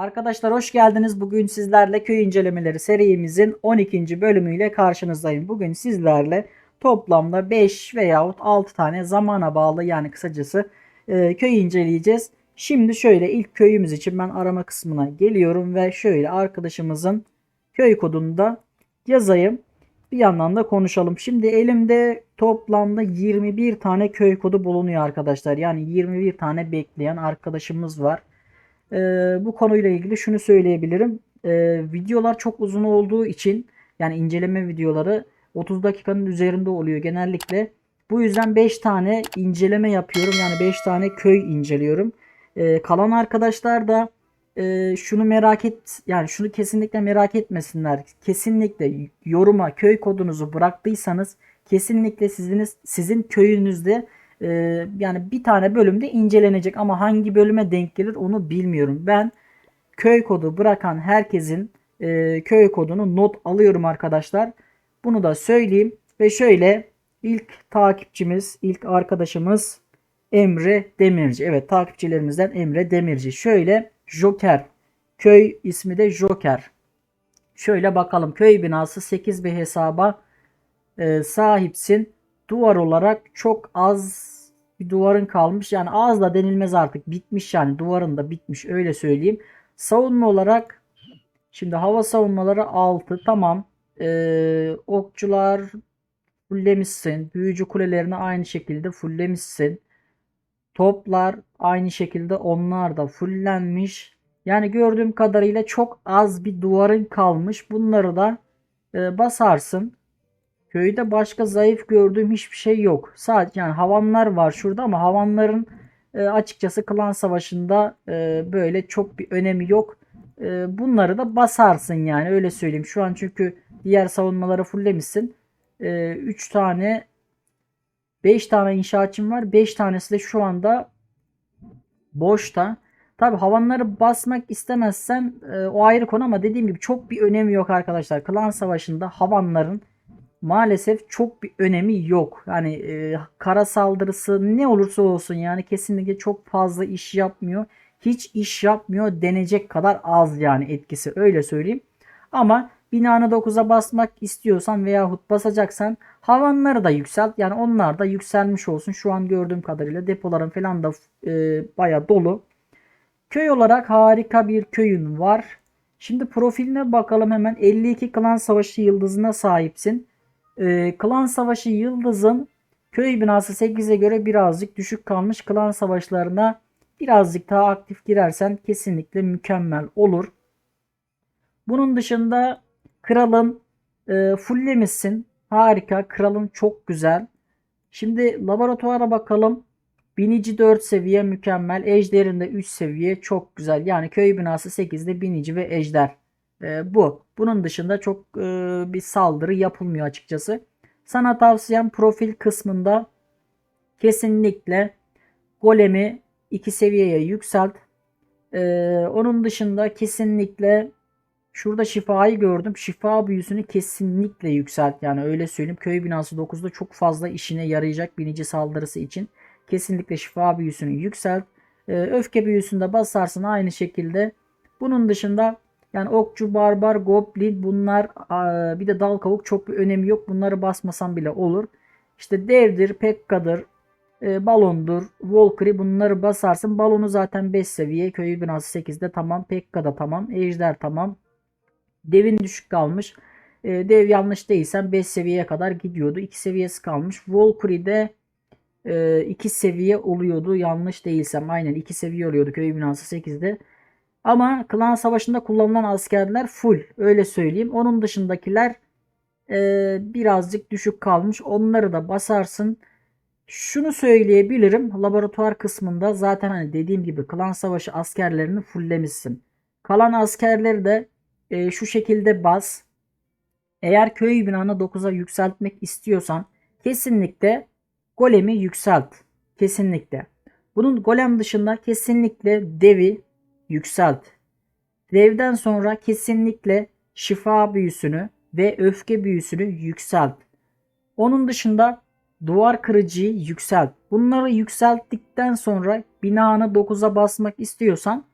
Arkadaşlar hoş geldiniz. Bugün sizlerle köy incelemeleri serimizin 12. bölümüyle karşınızdayım. Bugün sizlerle toplamda 5 veyahut 6 tane zamana bağlı yani kısacası e, köy inceleyeceğiz. Şimdi şöyle ilk köyümüz için ben arama kısmına geliyorum ve şöyle arkadaşımızın köy kodunu da yazayım. Bir yandan da konuşalım. Şimdi elimde toplamda 21 tane köy kodu bulunuyor arkadaşlar. Yani 21 tane bekleyen arkadaşımız var. Ee, bu konuyla ilgili şunu söyleyebilirim. Ee, videolar çok uzun olduğu için yani inceleme videoları 30 dakikanın üzerinde oluyor genellikle. Bu yüzden 5 tane inceleme yapıyorum. Yani 5 tane köy inceliyorum. Ee, kalan arkadaşlar da e, şunu merak et yani şunu kesinlikle merak etmesinler. Kesinlikle yoruma köy kodunuzu bıraktıysanız kesinlikle siziniz sizin köyünüzde e, yani bir tane bölümde incelenecek ama hangi bölüme denk gelir onu bilmiyorum. Ben köy kodu bırakan herkesin e, köy kodunu not alıyorum arkadaşlar. Bunu da söyleyeyim ve şöyle ilk takipçimiz, ilk arkadaşımız Emre Demirci. Evet takipçilerimizden Emre Demirci. Şöyle Joker. Köy ismi de Joker. Şöyle bakalım köy binası 8 bir hesaba e, sahipsin. Duvar olarak çok az bir duvarın kalmış. Yani az da denilmez artık. Bitmiş yani duvarın da bitmiş öyle söyleyeyim. Savunma olarak şimdi hava savunmaları 6 tamam. Ee, okçular fulllemişsin. Büyücü kulelerini aynı şekilde fulllemişsin. Toplar aynı şekilde onlar da fullenmiş. Yani gördüğüm kadarıyla çok az bir duvarın kalmış. Bunları da e, basarsın. Köyde başka zayıf gördüğüm hiçbir şey yok. Sadece yani havanlar var şurada ama havanların e, açıkçası klan savaşında e, böyle çok bir önemi yok. E, bunları da basarsın yani öyle söyleyeyim. Şu an çünkü diğer savunmaları fulllemişsin. 3 tane 5 tane inşaatçım var. 5 tanesi de şu anda boşta. Tabi havanları basmak istemezsen e, o ayrı konu ama dediğim gibi çok bir önemi yok arkadaşlar. Klan savaşında havanların maalesef çok bir önemi yok. Yani e, kara saldırısı ne olursa olsun yani kesinlikle çok fazla iş yapmıyor. Hiç iş yapmıyor denecek kadar az yani etkisi öyle söyleyeyim. Ama binanı 9'a basmak istiyorsan veyahut basacaksan havanları da yükselt. Yani onlar da yükselmiş olsun. Şu an gördüğüm kadarıyla depoların falan da e, baya dolu. Köy olarak harika bir köyün var. Şimdi profiline bakalım hemen. 52 klan savaşı yıldızına sahipsin. Ee, klan savaşı yıldızın köy binası 8'e göre birazcık düşük kalmış. Klan savaşlarına birazcık daha aktif girersen kesinlikle mükemmel olur. Bunun dışında kralın e, fulllemişsin. Harika. Kralın çok güzel. Şimdi laboratuvara bakalım. Binici 4 seviye mükemmel. Ejderinde 3 seviye çok güzel. Yani köy binası 8'de binici ve ejder. E, bu. Bunun dışında çok e, bir saldırı yapılmıyor açıkçası. Sana tavsiyem profil kısmında kesinlikle golemi 2 seviyeye yükselt. E, onun dışında kesinlikle şurada şifayı gördüm. Şifa büyüsünü kesinlikle yükselt. Yani öyle söyleyeyim. Köy binası 9'da çok fazla işine yarayacak binici saldırısı için. Kesinlikle şifa büyüsünü yükselt. E, öfke büyüsünde basarsın aynı şekilde. Bunun dışında yani okçu, barbar, goblin bunlar bir de dal kavuk çok bir önemi yok. Bunları basmasan bile olur. İşte devdir, pekka'dır, e, balondur, Valkyrie bunları basarsın. Balonu zaten 5 seviye. Köyü binası 8'de tamam. Pekka da tamam. Ejder tamam. Devin düşük kalmış. E, dev yanlış değilsem 5 seviyeye kadar gidiyordu. 2 seviyesi kalmış. Valkyrie de 2 e, seviye oluyordu. Yanlış değilsem aynen 2 seviye oluyordu köy binası 8'de. Ama klan savaşında kullanılan askerler full. Öyle söyleyeyim. Onun dışındakiler e, birazcık düşük kalmış. Onları da basarsın. Şunu söyleyebilirim. Laboratuvar kısmında zaten hani dediğim gibi klan savaşı askerlerini fulllemişsin. Kalan askerleri de e, şu şekilde bas. Eğer köy binanı 9'a yükseltmek istiyorsan kesinlikle golemi yükselt. Kesinlikle. Bunun golem dışında kesinlikle devi yükselt. Devden sonra kesinlikle şifa büyüsünü ve öfke büyüsünü yükselt. Onun dışında duvar kırıcıyı yükselt. Bunları yükselttikten sonra binanı 9'a basmak istiyorsan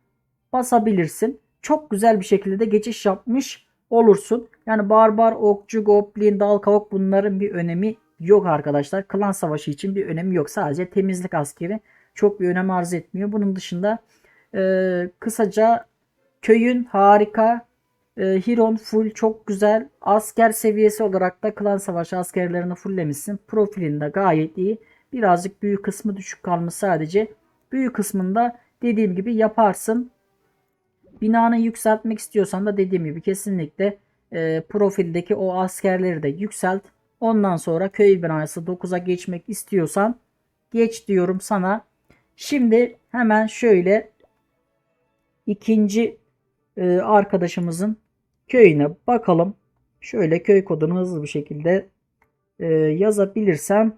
basabilirsin. çok güzel bir şekilde de geçiş yapmış olursun. Yani barbar, okçu, goblin, dal kavuk bunların bir önemi yok arkadaşlar. Klan savaşı için bir önemi yok. Sadece temizlik askeri çok bir önem arz etmiyor. Bunun dışında e, kısaca köyün harika. E, Hiron full çok güzel. Asker seviyesi olarak da klan savaşı askerlerini fulllemişsin. Profilinde gayet iyi. Birazcık büyük kısmı düşük kalmış sadece. Büyük kısmında dediğim gibi yaparsın. Binanı yükseltmek istiyorsan da dediğim gibi kesinlikle e, profildeki o askerleri de yükselt. Ondan sonra köy binası 9'a geçmek istiyorsan geç diyorum sana. Şimdi hemen şöyle ikinci e, arkadaşımızın köyüne bakalım. Şöyle köy kodunu hızlı bir şekilde e, yazabilirsem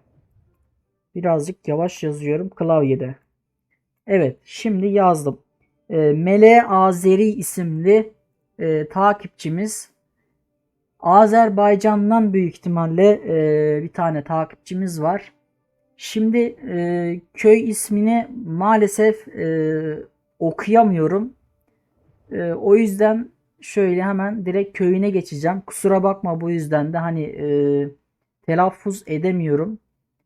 birazcık yavaş yazıyorum klavyede. Evet şimdi yazdım. E, Mele Azeri isimli e, takipçimiz Azerbaycan'dan büyük ihtimalle e, bir tane takipçimiz var. Şimdi e, köy ismini maalesef e, okuyamıyorum. E, o yüzden şöyle hemen direkt köyüne geçeceğim. Kusura bakma bu yüzden de hani e, telaffuz edemiyorum.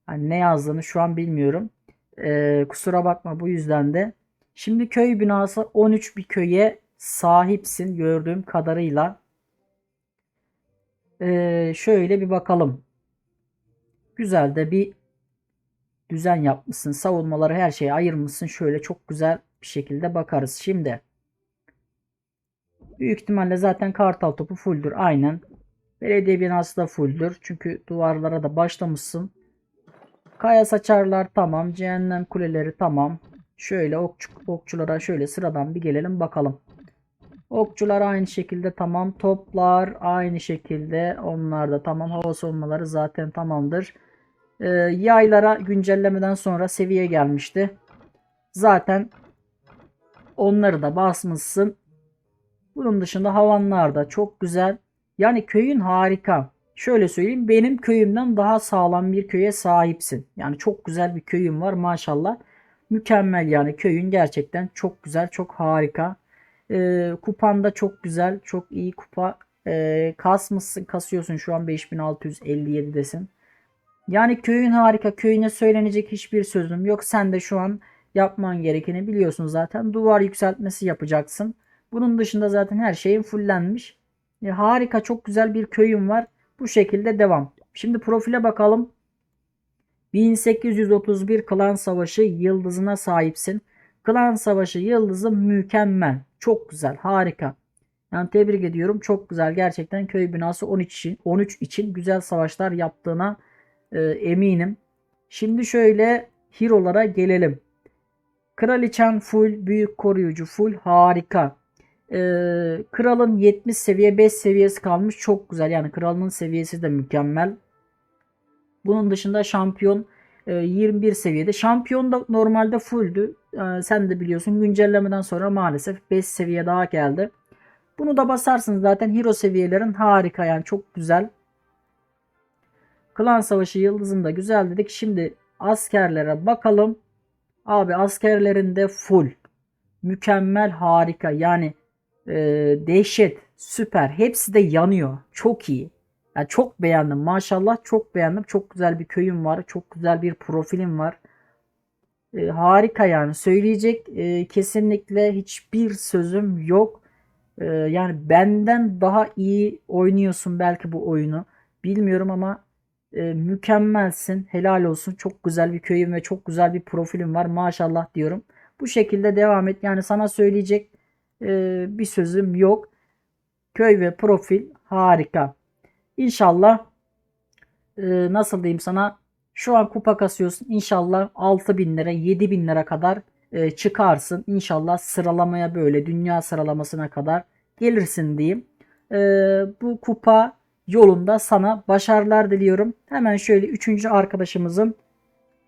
Hani ne yazdığını şu an bilmiyorum. E, kusura bakma bu yüzden de. Şimdi köy binası 13 bir köye sahipsin gördüğüm kadarıyla. E, şöyle bir bakalım. Güzel de bir düzen yapmışsın. Savunmaları her şeye ayırmışsın. Şöyle çok güzel bir şekilde bakarız. Şimdi büyük ihtimalle zaten kartal topu fulldür. Aynen. Belediye binası da fulldür. Çünkü duvarlara da başlamışsın. Kaya saçarlar tamam. Cehennem kuleleri tamam. Şöyle okçu, okçulara şöyle sıradan bir gelelim bakalım. Okçular aynı şekilde tamam. Toplar aynı şekilde. Onlar da tamam. Hava savunmaları zaten tamamdır. Ee, yaylara güncellemeden sonra seviye gelmişti. Zaten onları da basmışsın. Bunun dışında havanlar da çok güzel. Yani köyün harika. Şöyle söyleyeyim benim köyümden daha sağlam bir köye sahipsin. Yani çok güzel bir köyüm var maşallah. Mükemmel yani köyün gerçekten çok güzel çok harika. Ee, kupan da çok güzel çok iyi kupa. Ee, kasmışsın kasıyorsun şu an 5657'desin. Yani köyün harika. Köyüne söylenecek hiçbir sözüm yok. Sen de şu an yapman gerekeni biliyorsun zaten. Duvar yükseltmesi yapacaksın. Bunun dışında zaten her şeyin fullenmiş. E, harika çok güzel bir köyüm var. Bu şekilde devam. Şimdi profile bakalım. 1831 Klan Savaşı yıldızına sahipsin. Klan Savaşı yıldızı mükemmel. Çok güzel. Harika. Yani tebrik ediyorum. Çok güzel. Gerçekten köy binası 13 için, 13 için güzel savaşlar yaptığına e, eminim. Şimdi şöyle hero'lara gelelim. Kraliçen full, büyük koruyucu full, harika. Ee, kralın 70 seviye 5 seviyesi kalmış. Çok güzel. Yani kralın seviyesi de mükemmel. Bunun dışında şampiyon e, 21 seviyede. Şampiyon da normalde fulldü. E, sen de biliyorsun güncellemeden sonra maalesef 5 seviye daha geldi. Bunu da basarsınız zaten hero seviyelerin harika yani çok güzel. Klan Savaşı yıldızında güzel dedik. Şimdi askerlere bakalım. Abi askerlerinde full. Mükemmel harika yani e, dehşet süper. Hepsi de yanıyor. Çok iyi. Yani çok beğendim maşallah çok beğendim. Çok güzel bir köyüm var. Çok güzel bir profilim var. E, harika yani söyleyecek e, kesinlikle hiçbir sözüm yok. E, yani benden daha iyi oynuyorsun belki bu oyunu. Bilmiyorum ama e, mükemmelsin. Helal olsun. Çok güzel bir köyüm ve çok güzel bir profilim var. Maşallah diyorum. Bu şekilde devam et. Yani sana söyleyecek e, bir sözüm yok. Köy ve profil harika. İnşallah e, nasıl diyeyim sana şu an kupa kasıyorsun. İnşallah 6000 lira 7000 lira kadar e, çıkarsın. İnşallah sıralamaya böyle dünya sıralamasına kadar gelirsin diyeyim. E, bu kupa yolunda sana başarılar diliyorum. Hemen şöyle üçüncü arkadaşımızın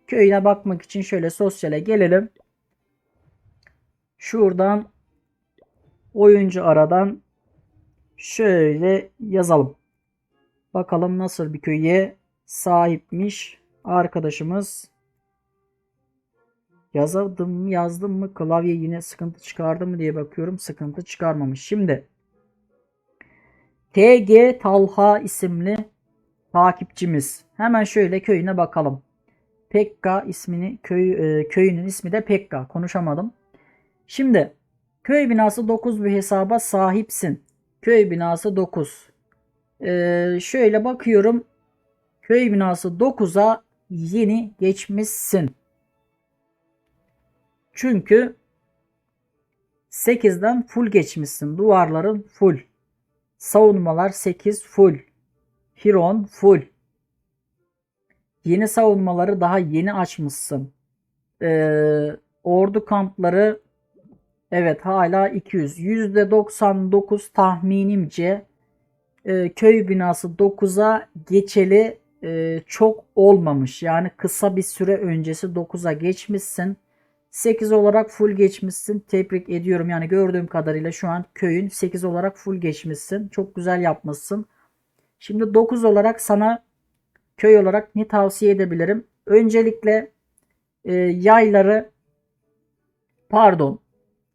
köyüne bakmak için şöyle sosyale gelelim. Şuradan oyuncu aradan şöyle yazalım. Bakalım nasıl bir köye sahipmiş arkadaşımız. Yazdım mı yazdım mı klavye yine sıkıntı çıkardı mı diye bakıyorum. Sıkıntı çıkarmamış. Şimdi TG Talha isimli takipçimiz. Hemen şöyle köyüne bakalım. Pekka ismini köy, e, köyünün ismi de Pekka. Konuşamadım. Şimdi köy binası 9 bir hesaba sahipsin. Köy binası 9. Ee, şöyle bakıyorum. Köy binası 9'a yeni geçmişsin. Çünkü 8'den full geçmişsin. Duvarların full. Savunmalar 8 full. Hiron full. Yeni savunmaları daha yeni açmışsın. Ee, ordu kampları evet hala 200. %99 tahminimce e, köy binası 9'a geçeli e, çok olmamış. Yani kısa bir süre öncesi 9'a geçmişsin. 8 olarak full geçmişsin. Tebrik ediyorum. Yani gördüğüm kadarıyla şu an köyün 8 olarak full geçmişsin. Çok güzel yapmışsın. Şimdi 9 olarak sana köy olarak ne tavsiye edebilirim? Öncelikle e, yayları pardon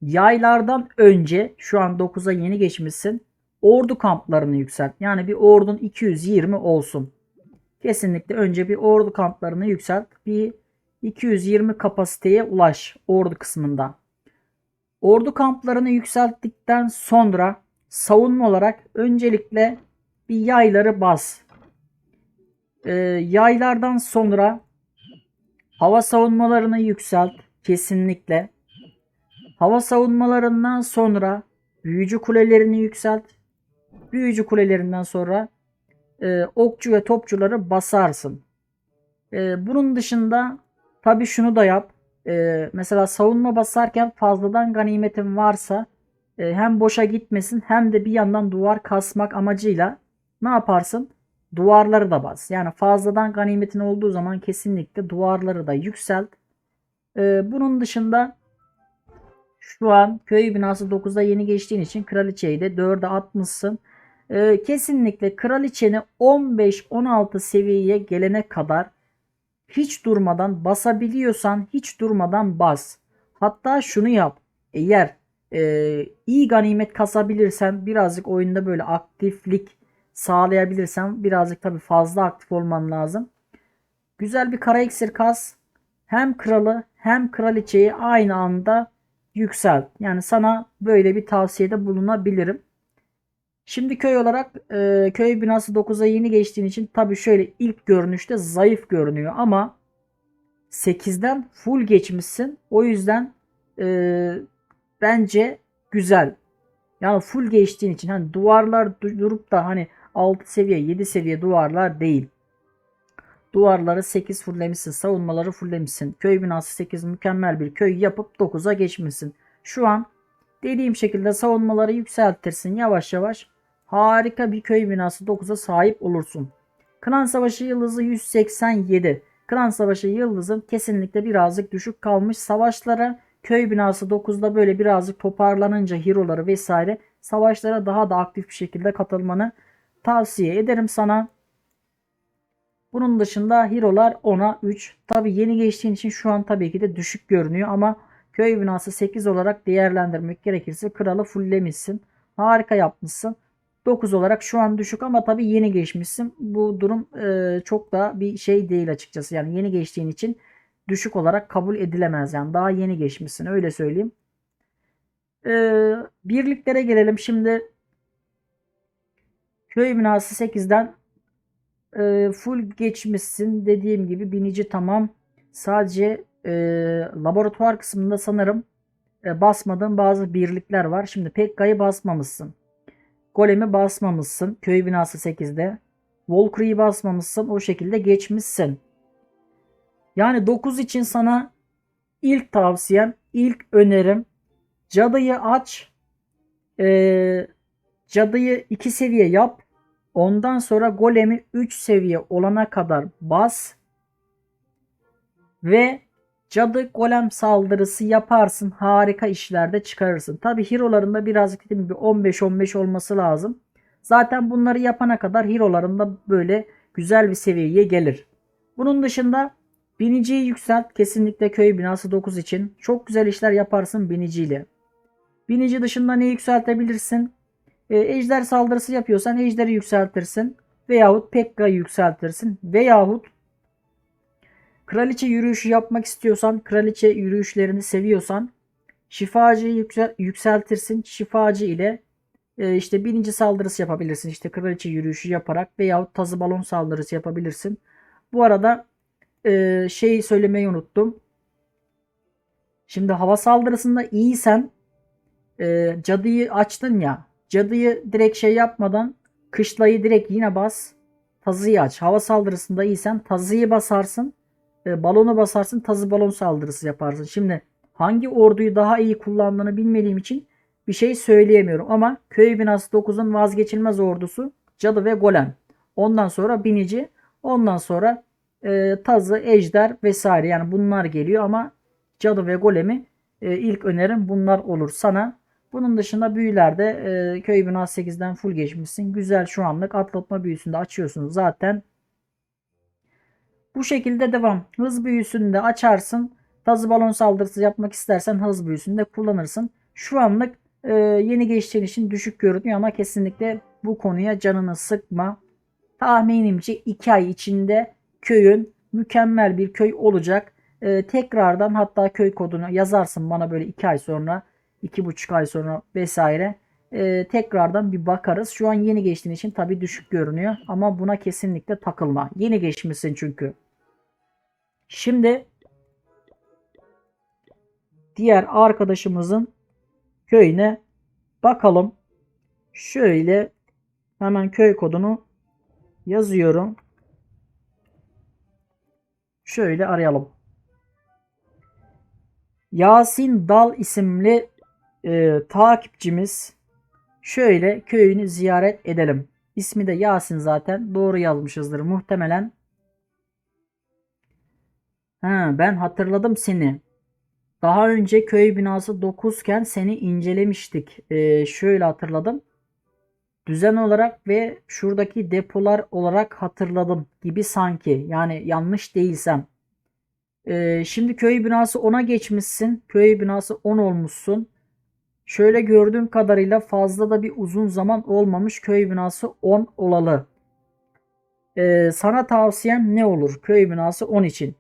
yaylardan önce şu an 9'a yeni geçmişsin. Ordu kamplarını yükselt. Yani bir ordun 220 olsun. Kesinlikle önce bir ordu kamplarını yükselt. Bir 220 kapasiteye ulaş ordu kısmında. Ordu kamplarını yükselttikten sonra savunma olarak öncelikle bir yayları bas. Ee, yaylardan sonra hava savunmalarını yükselt kesinlikle. Hava savunmalarından sonra büyücü kulelerini yükselt. Büyücü kulelerinden sonra e, okçu ve topçuları basarsın. E, bunun dışında tabi şunu da yap. E, mesela savunma basarken fazladan ganimetin varsa e, hem boşa gitmesin hem de bir yandan duvar kasmak amacıyla ne yaparsın? Duvarları da bas. Yani fazladan ganimetin olduğu zaman kesinlikle duvarları da yükselt. E, bunun dışında şu an köy binası 9'a yeni geçtiğin için kraliçeyi de 4'e atmışsın. Ee, kesinlikle kraliçeni 15-16 seviyeye gelene kadar hiç durmadan basabiliyorsan hiç durmadan bas. Hatta şunu yap. Eğer e, iyi ganimet kasabilirsen birazcık oyunda böyle aktiflik sağlayabilirsen birazcık tabi fazla aktif olman lazım. Güzel bir kara iksir kas. Hem kralı hem kraliçeyi aynı anda yükselt. Yani sana böyle bir tavsiyede bulunabilirim. Şimdi köy olarak e, köy binası 9'a yeni geçtiğin için tabi şöyle ilk görünüşte zayıf görünüyor ama 8'den full geçmişsin. O yüzden e, bence güzel. Yani full geçtiğin için hani duvarlar durup da hani 6 seviye 7 seviye duvarlar değil. Duvarları 8 fulllemişsin. Savunmaları fulllemişsin. Köy binası 8 mükemmel bir köy yapıp 9'a geçmişsin. Şu an dediğim şekilde savunmaları yükseltirsin yavaş yavaş. Harika bir köy binası 9'a sahip olursun. Klan Savaşı Yıldızı 187. Klan Savaşı Yıldızı kesinlikle birazcık düşük kalmış. Savaşlara köy binası 9'da böyle birazcık toparlanınca hero'ları vesaire savaşlara daha da aktif bir şekilde katılmanı tavsiye ederim sana. Bunun dışında hero'lar 10'a 3. Tabi yeni geçtiğin için şu an tabii ki de düşük görünüyor ama köy binası 8 olarak değerlendirmek gerekirse kralı fulllemişsin. Harika yapmışsın. 9 olarak şu an düşük ama tabii yeni geçmişsin. Bu durum e, çok da bir şey değil açıkçası. Yani yeni geçtiğin için düşük olarak kabul edilemez. Yani daha yeni geçmişsin öyle söyleyeyim. E, birliklere gelelim. Şimdi köy binası 8'den e, full geçmişsin. Dediğim gibi binici tamam. Sadece e, laboratuvar kısmında sanırım e, basmadığın bazı birlikler var. Şimdi Pekka'yı basmamışsın. Golem'i basmamışsın. Köy binası 8'de. Valkyrie'yi basmamışsın. O şekilde geçmişsin. Yani 9 için sana ilk tavsiyem, ilk önerim cadıyı aç. Ee, cadıyı 2 seviye yap. Ondan sonra golemi 3 seviye olana kadar bas. Ve cadı golem saldırısı yaparsın. Harika işlerde çıkarırsın. Tabi hero'larında birazcık dediğim gibi 15-15 olması lazım. Zaten bunları yapana kadar hero'larında böyle güzel bir seviyeye gelir. Bunun dışında Biniciyi yükselt. Kesinlikle köy binası 9 için. Çok güzel işler yaparsın biniciyle. Binici dışında ne yükseltebilirsin? E, ejder saldırısı yapıyorsan ejderi yükseltirsin. Veyahut Pekka'yı yükseltirsin. Veyahut kraliçe yürüyüşü yapmak istiyorsan, kraliçe yürüyüşlerini seviyorsan şifacıyı yüksel, yükseltirsin. Şifacı ile e, işte birinci saldırısı yapabilirsin. İşte kraliçe yürüyüşü yaparak veyahut tazı balon saldırısı yapabilirsin. Bu arada e, şey söylemeyi unuttum. Şimdi hava saldırısında iyisen e, cadıyı açtın ya. Cadıyı direkt şey yapmadan kışlayı direkt yine bas. Tazıyı aç. Hava saldırısında iyisen tazıyı basarsın. E, balonu basarsın. Tazı balon saldırısı yaparsın. Şimdi hangi orduyu daha iyi kullandığını bilmediğim için bir şey söyleyemiyorum. Ama köy binası 9'un vazgeçilmez ordusu cadı ve golem. Ondan sonra binici. Ondan sonra e, tazı, ejder vesaire yani bunlar geliyor ama cadı ve golemi e, ilk önerim bunlar olur sana. Bunun dışında büyülerde e, köy binası 8'den full geçmişsin. Güzel şu anlık atlatma büyüsünde açıyorsun zaten. Bu şekilde devam. Hız büyüsünü de açarsın. Tazı balon saldırısı yapmak istersen hız büyüsünü de kullanırsın. Şu anlık e, yeni geçtiğin için düşük görünüyor ama kesinlikle bu konuya canını sıkma. Tahminimce 2 ay içinde köyün mükemmel bir köy olacak. E, tekrardan hatta köy kodunu yazarsın bana böyle 2 ay sonra, 2,5 ay sonra vesaire. E, tekrardan bir bakarız. Şu an yeni geçtiğin için tabi düşük görünüyor ama buna kesinlikle takılma. Yeni geçmişsin çünkü. Şimdi diğer arkadaşımızın köyüne bakalım. Şöyle hemen köy kodunu yazıyorum. Şöyle arayalım. Yasin Dal isimli e, takipçimiz şöyle köyünü ziyaret edelim. İsmi de Yasin zaten. Doğru yazmışızdır muhtemelen. Ha, ben hatırladım seni. Daha önce köy binası 9 iken seni incelemiştik. Ee, şöyle hatırladım. Düzen olarak ve şuradaki depolar olarak hatırladım gibi sanki. Yani yanlış değilsem. Ee, şimdi köy binası 10'a geçmişsin. Köy binası 10 olmuşsun. Şöyle gördüğüm kadarıyla fazla da bir uzun zaman olmamış köy binası 10 olalı. Ee, sana tavsiyem ne olur köy binası 10 için?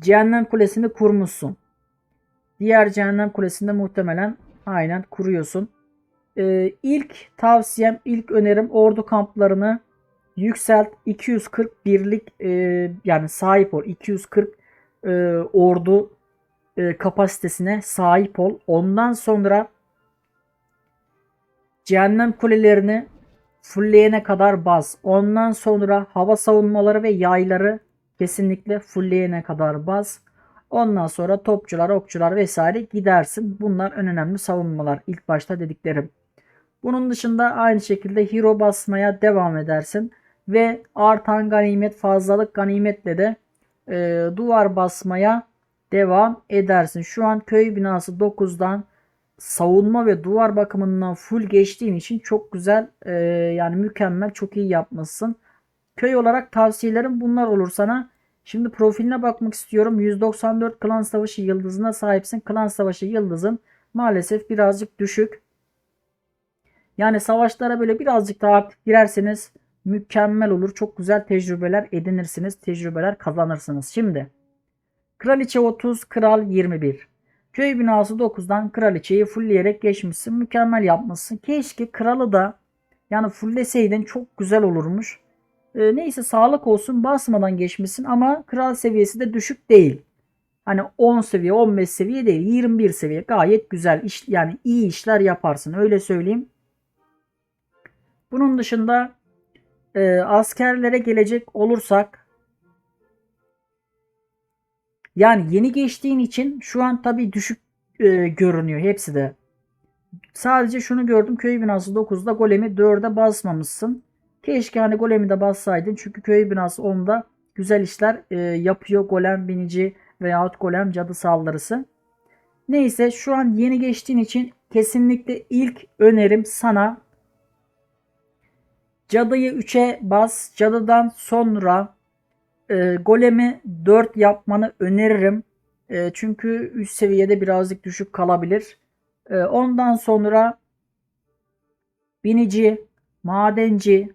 Cehennem Kulesi'ni kurmuşsun. Diğer Cehennem Kulesi'nde muhtemelen aynen kuruyorsun. Ee, ilk tavsiyem, ilk önerim ordu kamplarını yükselt. 240 birlik e, yani sahip ol. 240 e, ordu e, kapasitesine sahip ol. Ondan sonra cehennem kulelerini fullleyene kadar baz. Ondan sonra hava savunmaları ve yayları kesinlikle fullleyene kadar baz. Ondan sonra topçular, okçular vesaire gidersin. Bunlar en önemli savunmalar. İlk başta dediklerim. Bunun dışında aynı şekilde hero basmaya devam edersin. Ve artan ganimet, fazlalık ganimetle de e, duvar basmaya devam edersin. Şu an köy binası 9'dan savunma ve duvar bakımından full geçtiğin için çok güzel e, yani mükemmel çok iyi yapmışsın. Köy olarak tavsiyelerim bunlar olur sana. Şimdi profiline bakmak istiyorum. 194 klan savaşı yıldızına sahipsin. Klan savaşı yıldızın maalesef birazcık düşük. Yani savaşlara böyle birazcık daha aktif girerseniz mükemmel olur. Çok güzel tecrübeler edinirsiniz. Tecrübeler kazanırsınız. Şimdi Kraliçe 30, Kral 21. Köy binası 9'dan kraliçeyi fullleyerek geçmişsin. Mükemmel yapmışsın. Keşke kralı da yani fullleseydin çok güzel olurmuş. E, neyse sağlık olsun basmadan geçmişsin ama kral seviyesi de düşük değil. Hani 10 seviye 15 seviye değil 21 seviye gayet güzel iş yani iyi işler yaparsın öyle söyleyeyim. Bunun dışında e, askerlere gelecek olursak yani yeni geçtiğin için şu an tabi düşük e, görünüyor hepsi de. Sadece şunu gördüm köy binası 9'da golemi 4'e basmamışsın. Keşke hani golemi de bassaydın. Çünkü köy binası onda güzel işler e, yapıyor golem binici veyahut golem cadı saldırısı. Neyse şu an yeni geçtiğin için kesinlikle ilk önerim sana cadıyı 3'e bas. Cadıdan sonra e, golemi 4 yapmanı öneririm. E, çünkü üst seviyede birazcık düşük kalabilir. E, ondan sonra binici, madenci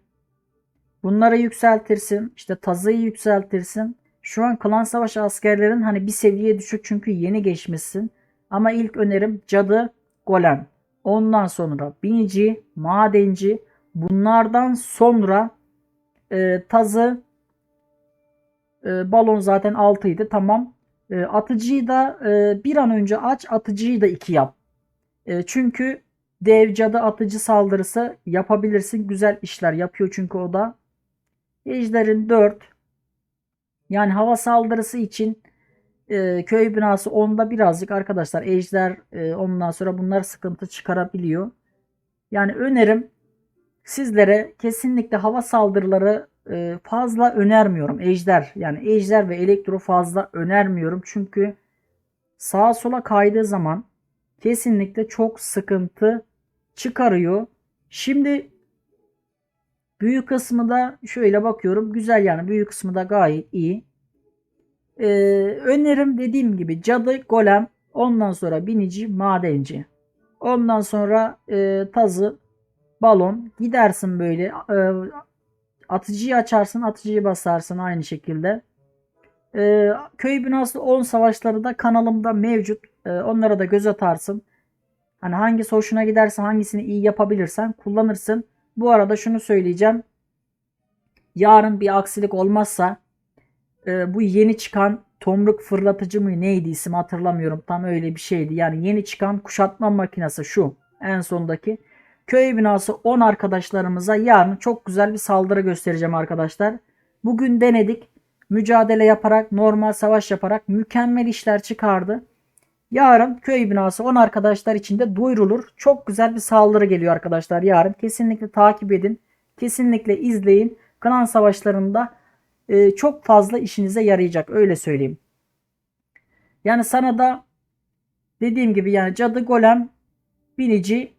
bunları yükseltirsin. İşte tazıyı yükseltirsin. Şu an klan savaşı askerlerin hani bir seviye düşük çünkü yeni geçmişsin. Ama ilk önerim cadı, golem. Ondan sonra binici, madenci. Bunlardan sonra e, tazı, e, balon zaten 6 idi. Tamam. E, atıcıyı da e, bir an önce aç. Atıcıyı da 2 yap. E, çünkü dev cadı atıcı saldırısı yapabilirsin. Güzel işler yapıyor çünkü o da. Ejder'in 4. Yani hava saldırısı için e, köy binası onda birazcık arkadaşlar ejder e, ondan sonra bunlar sıkıntı çıkarabiliyor. Yani önerim sizlere kesinlikle hava saldırıları fazla önermiyorum. Ejder yani ejder ve elektro fazla önermiyorum. Çünkü sağa sola kaydığı zaman kesinlikle çok sıkıntı çıkarıyor. Şimdi büyük kısmı da şöyle bakıyorum. Güzel yani büyük kısmı da gayet iyi. Ee, önerim dediğim gibi cadı, golem, ondan sonra binici, madenci. Ondan sonra e, tazı, balon. Gidersin böyle e, atıcıyı açarsın, atıcıyı basarsın aynı şekilde. E, köy binası 10 savaşları da kanalımda mevcut. E, onlara da göz atarsın. Hani hangisi hoşuna giderse hangisini iyi yapabilirsen kullanırsın. Bu arada şunu söyleyeceğim. Yarın bir aksilik olmazsa e, bu yeni çıkan tomruk fırlatıcı mı neydi isim hatırlamıyorum. Tam öyle bir şeydi. Yani yeni çıkan kuşatma makinesi şu en sondaki. Köy binası 10 arkadaşlarımıza yarın çok güzel bir saldırı göstereceğim arkadaşlar. Bugün denedik. Mücadele yaparak, normal savaş yaparak mükemmel işler çıkardı. Yarın köy binası 10 arkadaşlar için de duyurulur. Çok güzel bir saldırı geliyor arkadaşlar yarın. Kesinlikle takip edin. Kesinlikle izleyin. Klan savaşlarında e, çok fazla işinize yarayacak öyle söyleyeyim. Yani sana da dediğim gibi yani cadı golem binici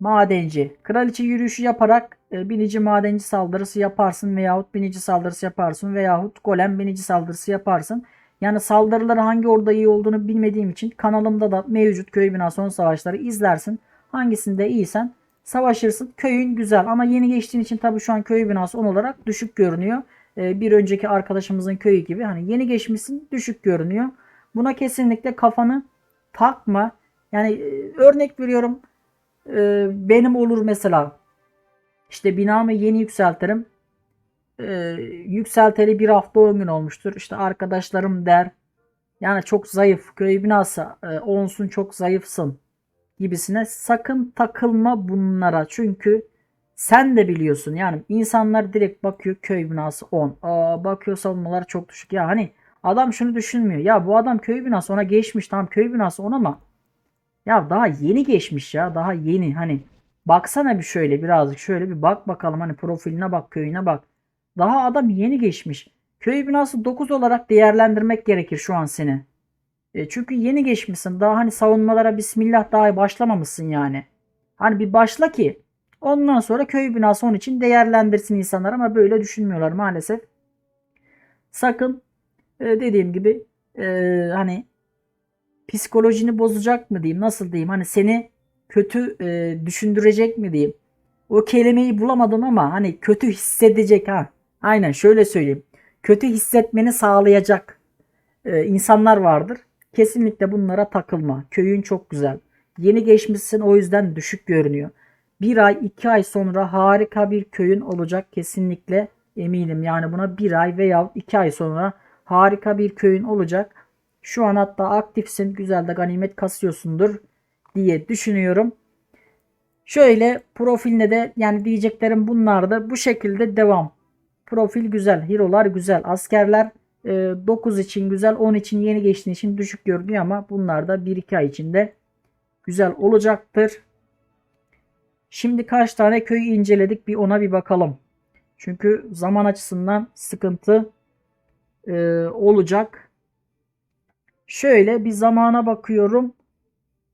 madenci. Kraliçe yürüyüşü yaparak e, binici madenci saldırısı yaparsın veyahut binici saldırısı yaparsın veyahut golem binici saldırısı yaparsın. Yani saldırıları hangi orada iyi olduğunu bilmediğim için kanalımda da mevcut köy bina son savaşları izlersin. Hangisinde iyisen savaşırsın. Köyün güzel ama yeni geçtiğin için tabii şu an köy binası 10 olarak düşük görünüyor. Ee, bir önceki arkadaşımızın köyü gibi hani yeni geçmişsin düşük görünüyor. Buna kesinlikle kafanı takma. Yani e, örnek veriyorum e, benim olur mesela işte binamı yeni yükseltirim e, yükselteli bir hafta 10 gün olmuştur. İşte arkadaşlarım der yani çok zayıf köy binası e, olsun çok zayıfsın gibisine sakın takılma bunlara. Çünkü sen de biliyorsun yani insanlar direkt bakıyor köy binası 10. Aa, bakıyor savunmalar çok düşük. Ya hani adam şunu düşünmüyor. Ya bu adam köy binası ona geçmiş. Tamam köy binası 10 ama ya daha yeni geçmiş ya. Daha yeni hani baksana bir şöyle birazcık şöyle bir bak bakalım hani profiline bak köyüne bak. Daha adam yeni geçmiş. Köy binası 9 olarak değerlendirmek gerekir şu an seni. E çünkü yeni geçmişsin. Daha hani savunmalara bismillah daha başlamamışsın yani. Hani bir başla ki ondan sonra köy binası onun için değerlendirsin insanlar ama böyle düşünmüyorlar maalesef. Sakın e, dediğim gibi e, hani psikolojini bozacak mı diyeyim nasıl diyeyim hani seni kötü e, düşündürecek mi diyeyim. O kelimeyi bulamadım ama hani kötü hissedecek ha. Aynen şöyle söyleyeyim. Kötü hissetmeni sağlayacak e, insanlar vardır. Kesinlikle bunlara takılma. Köyün çok güzel. Yeni geçmişsin o yüzden düşük görünüyor. Bir ay iki ay sonra harika bir köyün olacak kesinlikle eminim. Yani buna bir ay veya iki ay sonra harika bir köyün olacak. Şu an hatta aktifsin güzel de ganimet kasıyorsundur diye düşünüyorum. Şöyle profiline de yani diyeceklerim bunlar bu şekilde devam. Profil güzel, hero'lar güzel, askerler 9 e, için güzel, 10 için yeni geçtiği için düşük görünüyor ama bunlar da 1-2 ay içinde güzel olacaktır. Şimdi kaç tane köyü inceledik bir ona bir bakalım. Çünkü zaman açısından sıkıntı e, olacak. Şöyle bir zamana bakıyorum.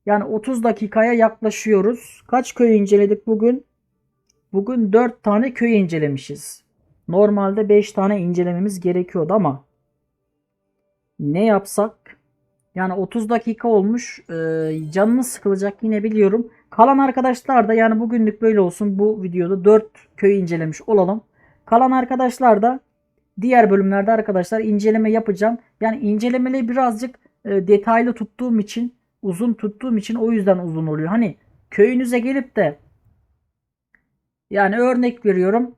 Yani 30 dakikaya yaklaşıyoruz. Kaç köy inceledik bugün? Bugün 4 tane köy incelemişiz. Normalde 5 tane incelememiz gerekiyordu ama ne yapsak? Yani 30 dakika olmuş. Ee, canınız sıkılacak yine biliyorum. Kalan arkadaşlar da yani bugünlük böyle olsun. Bu videoda 4 köy incelemiş olalım. Kalan arkadaşlar da diğer bölümlerde arkadaşlar inceleme yapacağım. Yani incelemeleri birazcık e, detaylı tuttuğum için uzun tuttuğum için o yüzden uzun oluyor. Hani köyünüze gelip de yani örnek veriyorum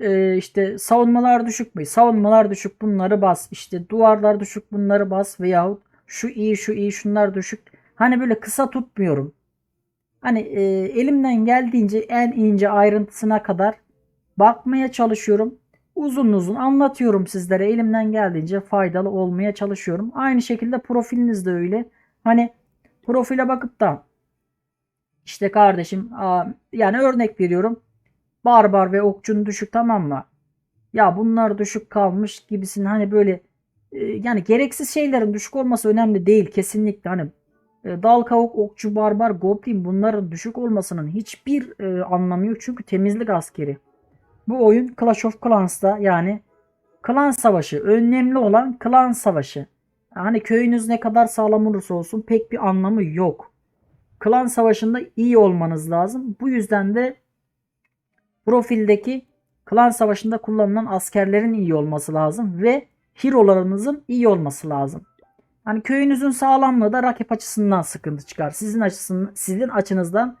e, işte savunmalar düşük mü? Savunmalar düşük bunları bas. İşte duvarlar düşük bunları bas veyahut şu iyi şu iyi şunlar düşük. Hani böyle kısa tutmuyorum. Hani e, elimden geldiğince en ince ayrıntısına kadar bakmaya çalışıyorum. Uzun uzun anlatıyorum sizlere. Elimden geldiğince faydalı olmaya çalışıyorum. Aynı şekilde profiliniz de öyle. Hani profile bakıp da işte kardeşim yani örnek veriyorum. Barbar ve okçun düşük tamam mı? Ya bunlar düşük kalmış gibisin hani böyle e, yani gereksiz şeylerin düşük olması önemli değil kesinlikle hani e, dal kavuk okçu barbar goblin bunların düşük olmasının hiçbir e, anlamı yok çünkü temizlik askeri. Bu oyun Clash of Clans'ta yani klan savaşı önemli olan klan savaşı. Hani köyünüz ne kadar sağlam olursa olsun pek bir anlamı yok. Klan savaşında iyi olmanız lazım. Bu yüzden de profildeki klan savaşında kullanılan askerlerin iyi olması lazım ve hero'larınızın iyi olması lazım. Hani köyünüzün sağlamlığı da rakip açısından sıkıntı çıkar. Sizin açısından sizin açınızdan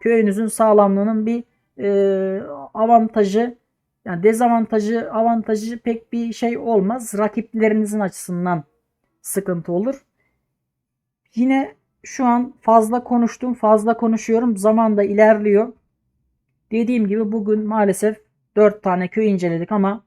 köyünüzün sağlamlığının bir e, avantajı yani dezavantajı avantajı pek bir şey olmaz. Rakiplerinizin açısından sıkıntı olur. Yine şu an fazla konuştum, fazla konuşuyorum. Zaman da ilerliyor. Dediğim gibi bugün maalesef 4 tane köy inceledik ama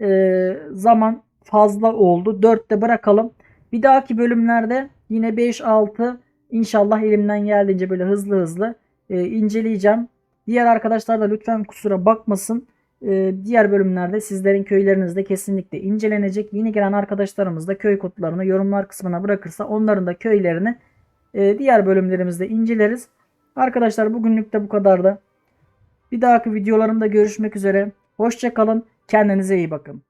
e, zaman fazla oldu. 4'te bırakalım. Bir dahaki bölümlerde yine 5-6 inşallah elimden geldiğince böyle hızlı hızlı e, inceleyeceğim. Diğer arkadaşlar da lütfen kusura bakmasın. E, diğer bölümlerde sizlerin köylerinizde kesinlikle incelenecek. Yeni gelen arkadaşlarımız da köy kodlarını yorumlar kısmına bırakırsa onların da köylerini e, diğer bölümlerimizde inceleriz. Arkadaşlar bugünlük de bu kadar da. Bir dahaki videolarımda görüşmek üzere. Hoşçakalın. Kendinize iyi bakın.